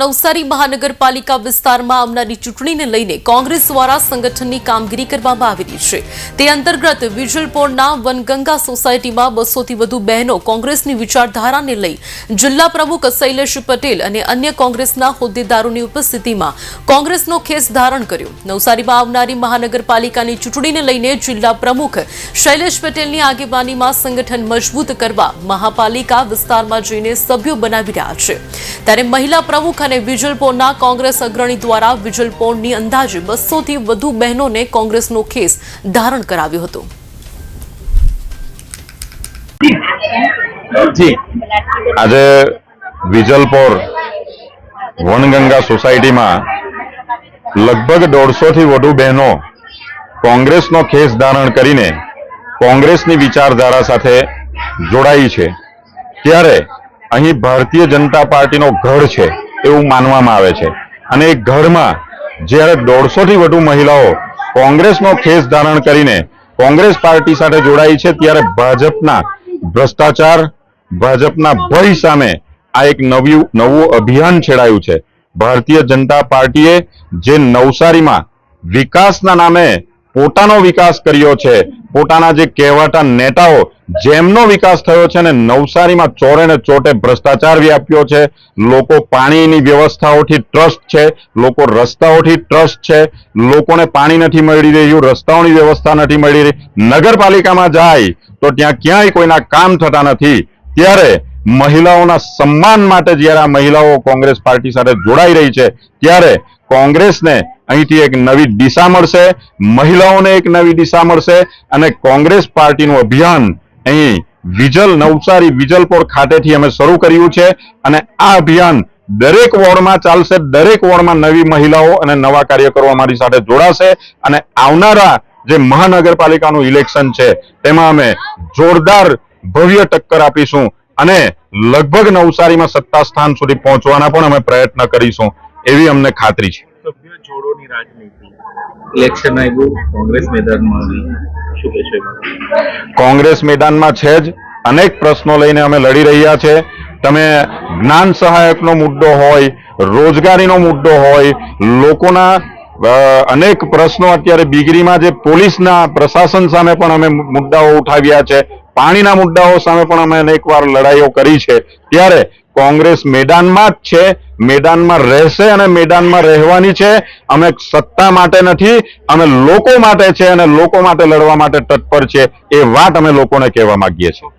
નવસારી મહાનગરપાલિકા વિસ્તારમાં આવનારી ચૂંટણીને લઈને કોંગ્રેસ દ્વારા સંગઠનની કામગીરી કરવામાં આવી રહી છે. તે અંતર્ગત વિજલપોરના વનગંગા સોસાયટીમાં બસોથી વધુ બહેનો કોંગ્રેસની વિચારધારાને લઈ જિલ્લા પ્રમુખ શૈલેષ પટેલ અને અન્ય કોંગ્રેસના હોદ્દેદારોની ઉપસ્થિતિમાં કોંગ્રેસનો ખેસ ધારણ કર્યો. નવસારીમાં આવનારી મહાનગરપાલિકાની ચૂંટણીને લઈને જિલ્લા પ્રમુખ શૈલેષ પટેલની આગેવાનીમાં સંગઠન મજબૂત કરવા મહાપાલિકા વિસ્તારમાં જઈને સભ્યો બનાવી રહ્યા છે. ત્યારે મહિલા પ્રમુખ અને વિજલપોળના કોંગ્રેસ અગ્રણી દ્વારા વિજલપોળની અંદાજે બસોથી વધુ બહેનોને કોંગ્રેસનો ખેસ ધારણ કરાવ્યો હતો. આજે વિજલપોર વનગંગા સોસાયટીમાં લગભગ દોઢસો થી વધુ બહેનો કોંગ્રેસનો ખેસ ધારણ કરીને કોંગ્રેસની વિચારધારા સાથે જોડાઈ છે. ત્યારે અહીં ભારતીય જનતા પાર્ટીનો ગઢ છે એવું માનવામાં આવે છે. અને એ ગઢમાં જ્યારે દોઢસોથી વધુ મહિલાઓ કોંગ્રેસનો ખેસ ધારણ કરીને કોંગ્રેસ પાર્ટી સાથે જોડાઈ છે, ત્યારે ભાજપના ભ્રષ્ટાચાર, ભાજપના ભય સામે આ એક નવું નવું અભિયાન છેડાયું છે. ભારતીય જનતા પાર્ટીએ જે નવસારીમાં વિકાસના નામે પોતાનો વિકાસ કર્યો છે પોતાના જે કહેવાતા નેતાઓ, જેમનો વિકાસ થયો છે ને નવસારીમાં ચોરે ને ચોટે ભ્રષ્ટાચાર વ્યાપ્યો છે, લોકો પાણીની વ્યવસ્થાઓથી ટ્રસ્ટ છે, લોકો રસ્તાઓથી ટ્રસ્ટ છે, લોકોને પાણી નથી મળી રહ્યું, રસ્તાઓની વ્યવસ્થા નથી મળી રહી, નગરપાલિકામાં જાય તો ત્યાં ક્યાંય કોઈના કામ થતા નથી. ત્યારે મહિલાઓના સન્માન માટે જ્યારે આ મહિલાઓ કોંગ્રેસ પાર્ટી સાથે જોડાઈ રહી છે, ત્યારે કોંગ્રેસને અહીંથી એક નવી દિશા મળશે, મહિલાઓને એક નવી દિશા મળશે અને કોંગ્રેસ પાર્ટીનું અભિયાન અહીં વિજલ નવસારી વિજલપોર ખાતેથી અમે શરૂ કર્યું છે અને આ અભિયાન દરેક વોર્ડમાં ચાલશે, દરેક વોર્ડમાં નવી મહિલાઓ અને નવા કાર્યકરો અમારી સાથે જોડાશે અને આવનારા જે મહાનગરપાલિકાનું ઇલેક્શન છે, તેમાં અમે જોરદાર ભવ્ય ટક્કર આપીશું અને લગભગ નવસારીમાં સત્તા સ્થાન સુધી પહોંચવાના પણ અમે પ્રયત્ન કરીશું, એવી અમને ખાતરી છે. કોંગ્રેસ મેદાનમાં છે જ. અનેક પ્રશ્નો લઈને અમે લડી રહ્યા છે. તમે જ્ઞાન સહાયકનો મુદ્દો હોય, રોજગારીનો મુદ્દો હોય, લોકોના અનેક પ્રશ્નો અત્યારે બિગરીમાં જે પોલીસના પ્રશાસન સામે પણ અમે મુદ્દાઓ ઉઠાવ્યા છે. પાણીના મુદ્દાઓ સામે પણ અમે અનેકવાર લડાઈઓ કરી છે. ત્યારે કોંગ્રેસ મેદાનમાં જ છે, મેદાનમાં રહેશે અને મેદાનમાં રહેવાની છે. અમે સત્તા માટે નથી, અમે લોકો માટે છે અને લોકો માટે લડવા માટે તત્પર છે. એ વાત અમે લોકોને કહેવા માંગીએ છીએ.